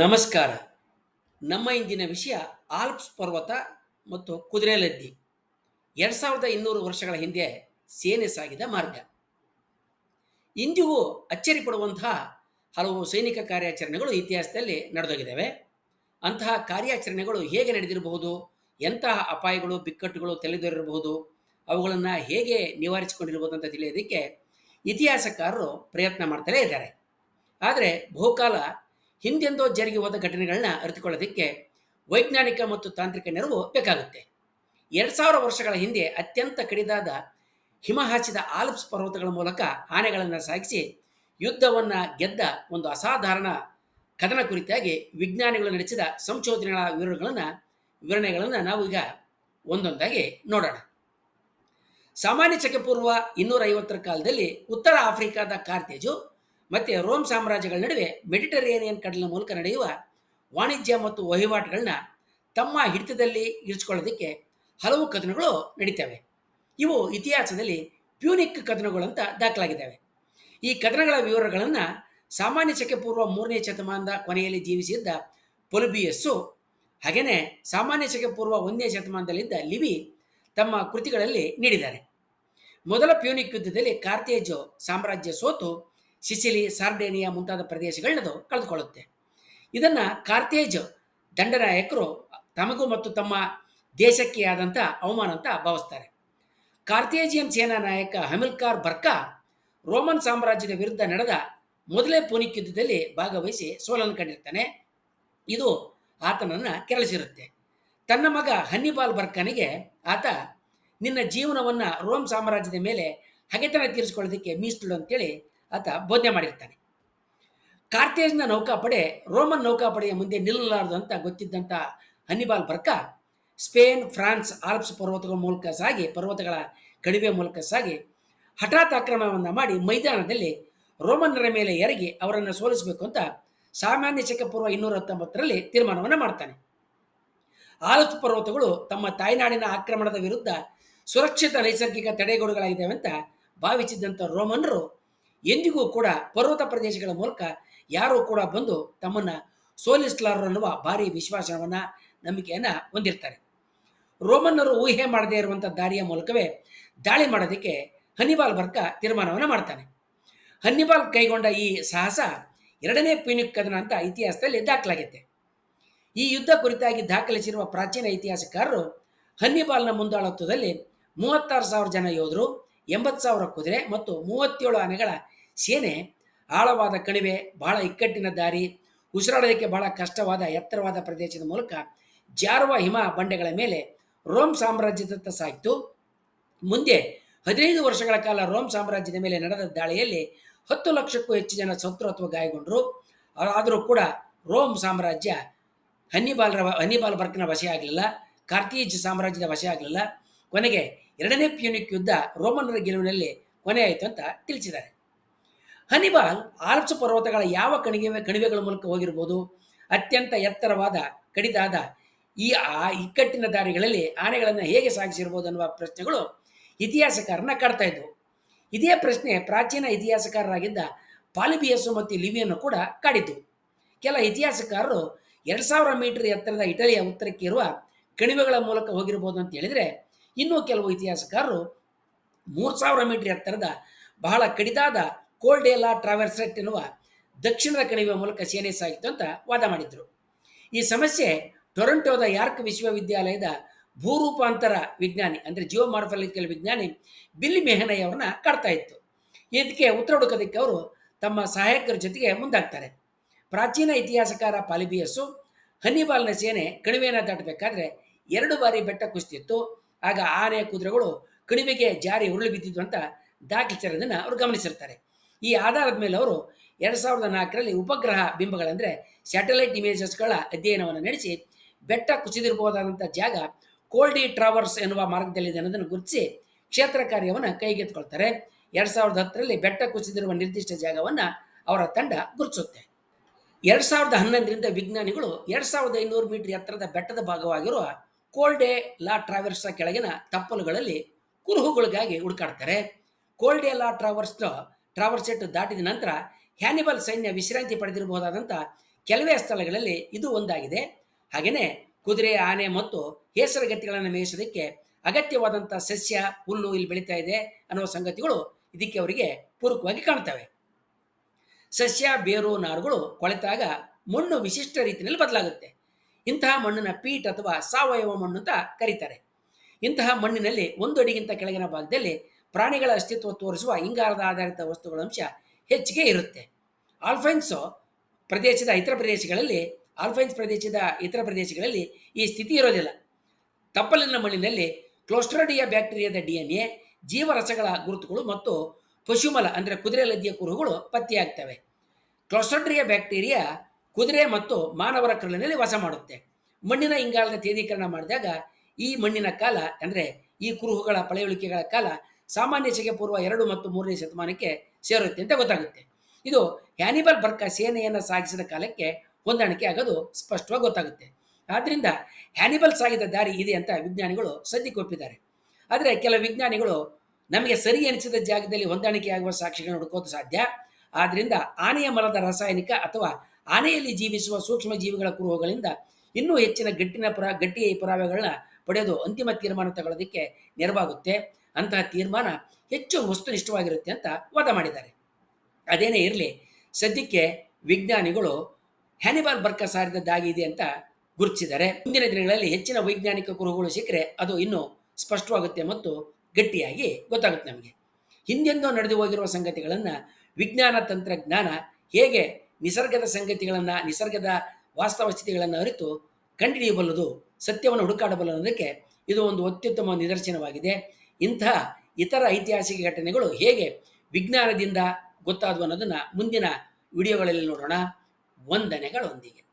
ನಮಸ್ಕಾರ. ನಮ್ಮ ಇಂದಿನ ವಿಷಯ ಆಲ್ಪ್ಸ್ ಪರ್ವತ ಮತ್ತು ಕುದುರೆಲದ್ದಿ. ಎರಡು ಸಾವಿರದ ಇನ್ನೂರು ವರ್ಷಗಳ ಹಿಂದೆ ಸೇನೆ ಸಾಗಿದ ಮಾರ್ಗ. ಇಂದಿಗೂ ಅಚ್ಚರಿ ಪಡುವಂತಹ ಹಲವು ಸೈನಿಕ ಕಾರ್ಯಾಚರಣೆಗಳು ಇತಿಹಾಸದಲ್ಲಿ ನಡೆದೋಗಿದ್ದಾವೆ. ಅಂತಹ ಕಾರ್ಯಾಚರಣೆಗಳು ಹೇಗೆ ನಡೆದಿರಬಹುದು, ಎಂತಹ ಅಪಾಯಗಳು, ಬಿಕ್ಕಟ್ಟುಗಳು ತಲೆದೋರಿರಬಹುದು, ಅವುಗಳನ್ನು ಹೇಗೆ ನಿವಾರಿಸಿಕೊಂಡಿರಬಹುದು ಅಂತ ತಿಳಿಯೋದಕ್ಕೆ ಇತಿಹಾಸಕಾರರು ಪ್ರಯತ್ನ ಮಾಡ್ತಲೇ ಇದ್ದಾರೆ. ಆದರೆ ಬಹುಕಾಲ ಹಿಂದೆಂದೋ ಜರುಗಿ ಹೋದ ಘಟನೆಗಳನ್ನ ಅರಿತುಕೊಳ್ಳೋದಕ್ಕೆ ವೈಜ್ಞಾನಿಕ ಮತ್ತು ತಾಂತ್ರಿಕ ನೆರವು ಬೇಕಾಗುತ್ತೆ. ಎರಡು ಸಾವಿರ ವರ್ಷಗಳ ಹಿಂದೆ ಅತ್ಯಂತ ಕಡಿದಾದ ಹಿಮ ಹಾಸಿದ ಆಲ್ಪ್ಸ್ ಪರ್ವತಗಳ ಮೂಲಕ ಆನೆಗಳನ್ನು ಸಾಗಿಸಿ ಯುದ್ಧವನ್ನು ಗೆದ್ದ ಒಂದು ಅಸಾಧಾರಣ ಕದನ ಕುರಿತಾಗಿ ವಿಜ್ಞಾನಿಗಳು ನಡೆಸಿದ ಸಂಶೋಧನೆಗಳ ವಿವರಗಳನ್ನು, ವಿವರಣೆಗಳನ್ನು ನಾವು ಈಗ ಒಂದೊಂದಾಗಿ ನೋಡೋಣ. ಸಾಮಾನ್ಯ ಚಕ್ಕೆ ಪೂರ್ವ ಇನ್ನೂರ ಐವತ್ತರ ಕಾಲದಲ್ಲಿ ಉತ್ತರ ಆಫ್ರಿಕಾದ ಕಾರ್ತೇಜು ಮತ್ತು ರೋಮ್ ಸಾಮ್ರಾಜ್ಯಗಳ ನಡುವೆ ಮೆಡಿಟರೇನಿಯನ್ ಕಡಲ ಮೂಲಕ ನಡೆಯುವ ವಾಣಿಜ್ಯ ಮತ್ತು ವಹಿವಾಟುಗಳನ್ನ ತಮ್ಮ ಹಿಡಿತದಲ್ಲಿ ಇರಿಸಿಕೊಳ್ಳೋದಕ್ಕೆ ಹಲವು ಕದನಗಳು ನಡೀತವೆ. ಇವು ಇತಿಹಾಸದಲ್ಲಿ ಪ್ಯೂನಿಕ್ ಕದನಗಳು ಅಂತ ದಾಖಲಾಗಿದ್ದಾವೆ. ಈ ಕದನಗಳ ವಿವರಗಳನ್ನು ಸಾಮಾನ್ಯ ಶಕೆ ಪೂರ್ವ ಮೂರನೇ ಶತಮಾನದ ಕೊನೆಯಲ್ಲಿ ಜೀವಿಸಿದ್ದ ಪೊಲುಬಿಯಸ್ಸು ಹಾಗೆಯೇ ಸಾಮಾನ್ಯ ಶಕೆ ಪೂರ್ವ ಒಂದನೇ ಶತಮಾನದಲ್ಲಿದ್ದ ಲಿವಿ ತಮ್ಮ ಕೃತಿಗಳಲ್ಲಿ ನೀಡಿದ್ದಾರೆ. ಮೊದಲ ಪ್ಯೂನಿಕ್ ಯುದ್ಧದಲ್ಲಿ ಕಾರ್ತೇಜೋ ಸಾಮ್ರಾಜ್ಯ ಸೋತು ಸಿಸಿಲಿ, ಸಾರ್ಡೇನಿಯಾ ಮುಂತಾದ ಪ್ರದೇಶಗಳನ್ನದು ಕಳೆದುಕೊಳ್ಳುತ್ತೆ. ಇದನ್ನು ಕಾರ್ತೇಜ್ ದಂಡನಾಯಕರು ತಮಗೂ ಮತ್ತು ತಮ್ಮ ದೇಶಕ್ಕೆ ಆದಂಥ ಅವಮಾನ ಅಂತ ಭಾವಿಸ್ತಾರೆ. ಕಾರ್ತೇಜಿಯನ್ ಸೇನಾ ನಾಯಕ ಹಮಿಲ್ಕಾರ್ ಬರ್ಕಾ ರೋಮನ್ ಸಾಮ್ರಾಜ್ಯದ ವಿರುದ್ಧ ನಡೆದ ಮೊದಲೇ ಪೂನಿಕ್ ಯುದ್ಧದಲ್ಲಿ ಭಾಗವಹಿಸಿ ಸೋಲನ್ನು ಕಂಡಿರ್ತಾನೆ. ಇದು ಆತನನ್ನು ಕೆರಳಿಸಿರುತ್ತೆ. ತನ್ನ ಮಗ ಹನ್ನಿಬಾಲ್ ಬರ್ಕನಿಗೆ ಆತ, ನಿನ್ನ ಜೀವನವನ್ನು ರೋಮ್ ಸಾಮ್ರಾಜ್ಯದ ಮೇಲೆ ಹಗೆತನ ತೀರಿಸಿಕೊಳ್ಳೋದಕ್ಕೆ ಮೀಸಲು ಅಂತೇಳಿ ಆತ ಬೋಧನೆ ಮಾಡಿರ್ತಾನೆ. ಕಾರ್ತೇಜ್ನ ನೌಕಾಪಡೆ, ರೋಮನ್ ನೌಕಾಪಡೆಯ ಮುಂದೆ ನಿಲ್ಲಲಾರದು ಅಂತ ಗೊತ್ತಿದ್ದಂಥ Hannibal Barca, Spain, France, Alps ಪರ್ವತಗಳ ಮೂಲಕ ಸಾಗಿ, ಪರ್ವತಗಳ ಕಣಿವೆ ಮೂಲಕ ಸಾಗಿ ಹಠಾತ್ ಆಕ್ರಮಣವನ್ನು ಮಾಡಿ ಮೈದಾನದಲ್ಲಿ ರೋಮನ್ನರ ಮೇಲೆ ಎರಗಿ ಅವರನ್ನು ಸೋಲಿಸಬೇಕು ಅಂತ ಸಾಮಾನ್ಯ ಶಕ ಪೂರ್ವ ಇನ್ನೂರ ಹತ್ತೊಂಬತ್ತರಲ್ಲಿ ತೀರ್ಮಾನವನ್ನು ಮಾಡ್ತಾನೆ. ಆಲ್ಪ್ಸ್ ಪರ್ವತಗಳು ತಮ್ಮ ತಾಯ್ನಾಡಿನ ಆಕ್ರಮಣದ ವಿರುದ್ಧ ಸುರಕ್ಷಿತ ನೈಸರ್ಗಿಕ ತಡೆಗೋಡುಗಳಾಗಿದ್ದಾವೆ ಅಂತ ಭಾವಿಸಿದ್ದಂಥ ರೋಮನ್ನರು ಎಂದಿಗೂ ಕೂಡ ಪರ್ವತ ಪ್ರದೇಶಗಳ ಮೂಲಕ ಯಾರೂ ಕೂಡ ಬಂದು ತಮ್ಮನ್ನು ಸೋಲಿಸಲಾರರು ಅನ್ನುವ ಭಾರಿ ವಿಶ್ವಾಸವನ್ನು ನಂಬಿಕೆಯನ್ನು ಹೊಂದಿರ್ತಾರೆ. ರೋಮನ್ನರು ಊಹೆ ಮಾಡದೇ ಇರುವಂಥ ದಾರಿಯ ಮೂಲಕವೇ ದಾಳಿ ಮಾಡೋದಕ್ಕೆ ಹನಿಬಾಲ್ ಬರ್ಕ ತೀರ್ಮಾನವನ್ನು ಮಾಡ್ತಾನೆ. ಹನ್ನಿಬಾಲ್ ಕೈಗೊಂಡ ಈ ಸಾಹಸ ಎರಡನೇ ಪೀನಿಕ್ ಕದನ ಅಂತ ಇತಿಹಾಸದಲ್ಲಿ ದಾಖಲಾಗಿದೆ ಈ ಯುದ್ಧ ಕುರಿತಾಗಿ ದಾಖಲಿಸಿರುವ ಪ್ರಾಚೀನ ಇತಿಹಾಸಕಾರರು ಹನ್ನಿಬಾಲ್ನ ಮುಂದಾಳತ್ವದಲ್ಲಿ ಮೂವತ್ತಾರು ಸಾವಿರ ಜನ ಯೋಧರು ಎಂಬತ್ತು ಸಾವಿರ ಕುದುರೆ ಮತ್ತು ಮೂವತ್ತೇಳು ಆನೆಗಳ ಸೇನೆ ಆಳವಾದ ಕಣಿವೆ, ಬಹಳ ಇಕ್ಕಟ್ಟಿನ ದಾರಿ, ಉಸಿರಾಡೋದಕ್ಕೆ ಬಹಳ ಕಷ್ಟವಾದ ಎತ್ತರವಾದ ಪ್ರದೇಶದ ಮೂಲಕ ಜಾರುವ ಹಿಮ ಬಂಡೆಗಳ ಮೇಲೆ ರೋಮ್ ಸಾಮ್ರಾಜ್ಯದತ್ತ ಸಾಗಿತು. ಮುಂದೆ ಹದಿನೈದು ವರ್ಷಗಳ ಕಾಲ ರೋಮ್ ಸಾಮ್ರಾಜ್ಯದ ಮೇಲೆ ನಡೆದ ದಾಳಿಯಲ್ಲಿ ಹತ್ತು ಲಕ್ಷಕ್ಕೂ ಹೆಚ್ಚು ಜನ ಸತ್ರು ಅಥವಾ ಗಾಯಗೊಂಡರು ಆದರೂ ಕೂಡ ರೋಮ್ ಸಾಮ್ರಾಜ್ಯ ಹನ್ನಿಬಾಲ್ರ ಹನ್ನಿಬಾಲ್ ಬರ್ಕ್ನ ವಶೆ ಆಗಲಿಲ್ಲ. ಕಾರ್ತೀಜ್ ಸಾಮ್ರಾಜ್ಯದ ವಶೆ ಆಗಲಿಲ್ಲ. ಕೊನೆಗೆ ಎರಡನೇ ಪ್ಯೂನಿಕ್ ಯುದ್ಧ ರೋಮನ್ನರ ಗೆಲುವಿನಲ್ಲಿ ಕೊನೆಯಾಯಿತು ಅಂತ ತಿಳಿಸಿದ್ದಾರೆ. ಹನಿಬಾಲ್ ಆಲ್ಪ್ಸ್ ಪರ್ವತಗಳ ಯಾವ ಕಣಿವೆ ಕಣಿವೆಗಳ ಮೂಲಕ ಹೋಗಿರ್ಬೋದು? ಅತ್ಯಂತ ಎತ್ತರವಾದ, ಕಡಿದಾದ ಈ ಆ ಇಕ್ಕಟ್ಟಿನ ದಾರಿಗಳಲ್ಲಿ ಆನೆಗಳನ್ನು ಹೇಗೆ ಸಾಗಿಸಿರ್ಬೋದು ಅನ್ನುವ ಪ್ರಶ್ನೆಗಳು ಇತಿಹಾಸಕಾರನ ಕಾಡ್ತಾ ಇದ್ವು. ಇದೇ ಪ್ರಶ್ನೆ ಪ್ರಾಚೀನ ಇತಿಹಾಸಕಾರರಾಗಿದ್ದ ಪಾಲಿಬಿಯಸ್ಸು ಮತ್ತು ಲಿವಿಯನ್ನು ಕೂಡ ಕಾಡಿದ್ದು. ಕೆಲ ಇತಿಹಾಸಕಾರರು ಎರಡು ಸಾವಿರ ಮೀಟರ್ ಎತ್ತರದ ಇಟಲಿಯ ಉತ್ತರಕ್ಕೆ ಇರುವ ಕಣಿವೆಗಳ ಮೂಲಕ ಹೋಗಿರ್ಬೋದು ಅಂತ ಹೇಳಿದರೆ ಇನ್ನೂ ಕೆಲವು ಇತಿಹಾಸಕಾರರು ಮೂರು ಸಾವಿರ ಮೀಟರ್ ಎತ್ತರದ ಬಹಳ ಕಡಿದಾದ ಕೋಲ್ಡೇಲಾ ಟ್ರಾವೆರ್ಸೆಟ್ ಎನ್ನುವ ದಕ್ಷಿಣದ ಕಣಿವೆ ಮೂಲಕ ಸೇನೆ ಸಾಗಿತ್ತು ಅಂತ ವಾದ ಮಾಡಿದರು. ಈ ಸಮಸ್ಯೆ ಟೊರೊಂಟೋದ ಯಾರ್ಕ್ ವಿಶ್ವವಿದ್ಯಾಲಯದ ಭೂರೂಪಾಂತರ ವಿಜ್ಞಾನಿ, ಅಂದರೆ ಜಿಯೋಮಾರ್ಫಲಿಕಲ್ ವಿಜ್ಞಾನಿ ಬಿಲ್ಲಿ ಮೆಹನೈ ಅವ್ರನ್ನ ಕಾಡ್ತಾ ಇತ್ತು. ಇದಕ್ಕೆ ಉತ್ತರ ಹುಡುಕೋದಕ್ಕೆ ಅವರು ತಮ್ಮ ಸಹಾಯಕರ ಜೊತೆಗೆ ಮುಂದಾಗ್ತಾರೆ. ಪ್ರಾಚೀನ ಇತಿಹಾಸಕಾರ ಪಾಲಿಬಿಯಸ್ಸು ಹನಿಬಾಲ್ನ ಸೇನೆ ಕಣಿವೆಯನ್ನು ದಾಟಬೇಕಾದ್ರೆ ಎರಡು ಬಾರಿ ಬೆಟ್ಟ ಕುಸಿತಿತ್ತು ಆಗ ಆನೆ ಕುದುರೆಗಳು ಕಣಿವೆಗೆ ಜಾರಿ ಉರುಳಿ ಬಿದ್ದಿದ್ದು ಅಂತ ದಾಖಲಿಸಿರೋದನ್ನು ಅವರು ಗಮನಿಸಿರ್ತಾರೆ. ಈ ಆಧಾರದ ಮೇಲೆ ಅವರು ಎರಡು ಸಾವಿರದ ನಾಲ್ಕರಲ್ಲಿ ಉಪಗ್ರಹ ಬಿಂಬಗಳಂದರೆ ಸ್ಯಾಟಲೈಟ್ ಇಮೇಜಸ್ಗಳ ಅಧ್ಯಯನವನ್ನು ನಡೆಸಿ ಬೆಟ್ಟ ಕುಸಿದಿರಬಹುದಾದಂಥ ಜಾಗ ಕೋಲ್ಡಿ ಟ್ರಾವರ್ಸ್ ಎನ್ನುವ ಮಾರ್ಗದಲ್ಲಿದೆ ಅನ್ನೋದನ್ನು ಗುರುತಿಸಿ ಕ್ಷೇತ್ರ ಕಾರ್ಯವನ್ನು ಕೈಗೆತ್ತಿಕೊಳ್ತಾರೆ. ಎರಡು ಸಾವಿರದ ಹತ್ತರಲ್ಲಿ ಬೆಟ್ಟ ಕುಸಿದಿರುವ ನಿರ್ದಿಷ್ಟ ಜಾಗವನ್ನು ಅವರ ತಂಡ ಗುರುತಿಸುತ್ತೆ. ಎರಡು ಸಾವಿರದ ಹನ್ನೊಂದರಿಂದ ವಿಜ್ಞಾನಿಗಳು ಎರಡು ಸಾವಿರದ ಐನೂರು ಮೀಟರ್ ಎತ್ತರದ ಬೆಟ್ಟದ ಭಾಗವಾಗಿರುವ ಕೋಲ್ಡೆ ಲಾ ಟ್ರಾವೆರ್ಸ್ನ ಕೆಳಗಿನ ತಪ್ಪಲುಗಳಲ್ಲಿ ಕುರುಹುಗಳಿಗಾಗಿ ಹುಡುಕಾಡ್ತಾರೆ. ಕೋಲ್ಡೆ ಲಾ ಟ್ರಾವರ್ಸ್ನ ಟ್ರಾವರ್ಸೆಟ್ ದಾಟಿದ ನಂತರ ಹ್ಯಾನಿಬಲ್ ಸೈನ್ಯ ವಿಶ್ರಾಂತಿ ಪಡೆದಿರಬಹುದಾದಂಥ ಕೆಲವೇ ಸ್ಥಳಗಳಲ್ಲಿ ಇದು ಒಂದಾಗಿದೆ. ಹಾಗೆಯೇ ಕುದುರೆ, ಆನೆ ಮತ್ತು ಹೇಸರಗತಿಗಳನ್ನು ಮೇಯಿಸೋದಕ್ಕೆ ಅಗತ್ಯವಾದಂಥ ಸಸ್ಯ, ಹುಲ್ಲು ಇಲ್ಲಿ ಬೆಳೀತಾ ಇದೆ ಅನ್ನುವ ಸಂಗತಿಗಳು ಇದಕ್ಕೆ ಅವರಿಗೆ ಪೂರಕವಾಗಿ ಕಾಣ್ತವೆ. ಸಸ್ಯ, ಬೇರು, ನಾರುಗಳು ಕೊಳೆತಾಗ ಮಣ್ಣು ವಿಶಿಷ್ಟ ರೀತಿಯಲ್ಲಿ ಬದಲಾಗುತ್ತೆ. ಇಂತಹ ಮಣ್ಣಿನ ಪೀಟ್ ಅಥವಾ ಸಾವಯವ ಮಣ್ಣು ಅಂತ ಕರೀತಾರೆ. ಇಂತಹ ಮಣ್ಣಿನಲ್ಲಿ ಒಂದು ಅಡಿಗಿಂತ ಕೆಳಗಿನ ಭಾಗದಲ್ಲಿ ಪ್ರಾಣಿಗಳ ಅಸ್ತಿತ್ವ ತೋರಿಸುವ ಇಂಗಾಲದ ಆಧಾರಿತ ವಸ್ತುಗಳ ಅಂಶ ಹೆಚ್ಚಿಗೆ ಇರುತ್ತೆ. ಆಲ್ಫೈನ್ಸು ಪ್ರದೇಶದ ಇತರ ಪ್ರದೇಶಗಳಲ್ಲಿ, ಆಲ್ಫೈನ್ಸ್ ಪ್ರದೇಶದ ಇತರ ಪ್ರದೇಶಗಳಲ್ಲಿ ಈ ಸ್ಥಿತಿ ಇರೋದಿಲ್ಲ. ತಪ್ಪಲಿನ ಮಣ್ಣಿನಲ್ಲಿ ಕ್ಲೋಸ್ಟ್ರೋಡಿಯಾ ಬ್ಯಾಕ್ಟೀರಿಯಾದ ಡಿ ಎನ್ ಎ ಜೀವರಸಗಳ ಗುರುತುಗಳು ಮತ್ತು ಪಶುಮಲ ಅಂದರೆ ಕುದುರೆ ಲದ್ದಿಯ ಕುರುಹುಗಳು ಪತ್ತೆಯಾಗ್ತವೆ. ಕ್ಲೋಸ್ಟ್ರೋಡಿಯಾ ಬ್ಯಾಕ್ಟೀರಿಯಾ ಕುದುರೆ ಮತ್ತು ಮಾನವರ ಕರುಳಿನಲ್ಲಿ ವಾಸ ಮಾಡುತ್ತೆ. ಮಣ್ಣಿನ ಇಂಗಾಲದ ತೇದೀಕರಣ ಮಾಡಿದಾಗ ಈ ಮಣ್ಣಿನ ಕಾಲ ಅಂದರೆ ಈ ಕುರುಹುಗಳ ಪಳೆಯುಳಿಕೆಗಳ ಕಾಲ ಸಾಮಾನ್ಯ ಶಕೆ ಪೂರ್ವ ಎರಡು ಮತ್ತು ಮೂರನೇ ಶತಮಾನಕ್ಕೆ ಸೇರುತ್ತೆ ಅಂತ ಗೊತ್ತಾಗುತ್ತೆ. ಇದು ಹ್ಯಾನಿಬಲ್ ಬರ್ಕ ಸೇನೆಯನ್ನು ಸಾಗಿಸಿದ ಕಾಲಕ್ಕೆ ಹೊಂದಾಣಿಕೆ ಆಗೋದು ಸ್ಪಷ್ಟವಾಗಿ ಗೊತ್ತಾಗುತ್ತೆ. ಆದ್ದರಿಂದ ಹ್ಯಾನಿಬಲ್ ಸಾಗಿದ ದಾರಿ ಇದೆ ಅಂತ ವಿಜ್ಞಾನಿಗಳು ಸದ್ಯಕ್ಕೆ ಒಪ್ಪಿದ್ದಾರೆ. ಆದರೆ ಕೆಲವು ವಿಜ್ಞಾನಿಗಳು ನಮಗೆ ಸರಿ ಎನಿಸಿದ ಜಾಗದಲ್ಲಿ ಹೊಂದಾಣಿಕೆ ಆಗುವ ಸಾಕ್ಷಿಗಳನ್ನು ಹುಡುಕೋದು ಸಾಧ್ಯ. ಆದ್ದರಿಂದ ಆನೆಯ ಮರದ ರಾಸಾಯನಿಕ ಅಥವಾ ಆನೆಯಲ್ಲಿ ಜೀವಿಸುವ ಸೂಕ್ಷ್ಮ ಜೀವಿಗಳ ಕುರುಹುಗಳಿಂದ ಇನ್ನೂ ಹೆಚ್ಚಿನ ಗಟ್ಟಿನ ಪುರ, ಗಟ್ಟಿಯ ಪುರಾವೆಗಳನ್ನ ಪಡೆಯೋದು ಅಂತಿಮ ತೀರ್ಮಾನ ತಗೊಳ್ಳೋದಕ್ಕೆ ನೆರವಾಗುತ್ತೆ. ಅಂತಹ ತೀರ್ಮಾನ ಹೆಚ್ಚು ವಸ್ತುನಿಷ್ಠವಾಗಿರುತ್ತೆ ಅಂತ ವಾದ ಮಾಡಿದ್ದಾರೆ. ಅದೇನೇ ಇರಲಿ, ಸದ್ಯಕ್ಕೆ ವಿಜ್ಞಾನಿಗಳು ಹ್ಯಾನಿಬಾಲ್ ಬರ್ಕ ಸಾರಿದ್ದಾಗಿದೆ ಇದೆ ಅಂತ ಗುರುತಿಸಿದ್ದಾರೆ. ಮುಂದಿನ ದಿನಗಳಲ್ಲಿ ಹೆಚ್ಚಿನ ವೈಜ್ಞಾನಿಕ ಕುರುಹುಗಳು ಸಿಕ್ಕರೆ ಅದು ಇನ್ನೂ ಸ್ಪಷ್ಟವಾಗುತ್ತೆ ಮತ್ತು ಗಟ್ಟಿಯಾಗಿ ಗೊತ್ತಾಗುತ್ತೆ ನಮಗೆ. ಹಿಂದೆಂದೋ ನಡೆದು ಹೋಗಿರುವ ಸಂಗತಿಗಳನ್ನು ವಿಜ್ಞಾನ ತಂತ್ರಜ್ಞಾನ ಹೇಗೆ ನಿಸರ್ಗದ ಸಂಗತಿಗಳನ್ನು, ನಿಸರ್ಗದ ವಾಸ್ತವ ಸ್ಥಿತಿಗಳನ್ನು ಅರಿತು ಕಂಡುಹಿಡಿಯಬಲ್ಲದು ಸತ್ಯವನ್ನು ಹುಡುಕಾಡಬಲ್ಲ ಅನ್ನೋದಕ್ಕೆ ಇದು ಒಂದು ಅತ್ಯುತ್ತಮ ನಿದರ್ಶನವಾಗಿದೆ. ಇಂತಹ ಇತರ ಐತಿಹಾಸಿಕ ಘಟನೆಗಳು ಹೇಗೆ ವಿಜ್ಞಾನದಿಂದ ಗೊತ್ತಾದವು ಅನ್ನೋದನ್ನು ಮುಂದಿನ ವಿಡಿಯೋಗಳಲ್ಲಿ ನೋಡೋಣ. ವಂದನೆಗಳೊಂದಿಗೆ.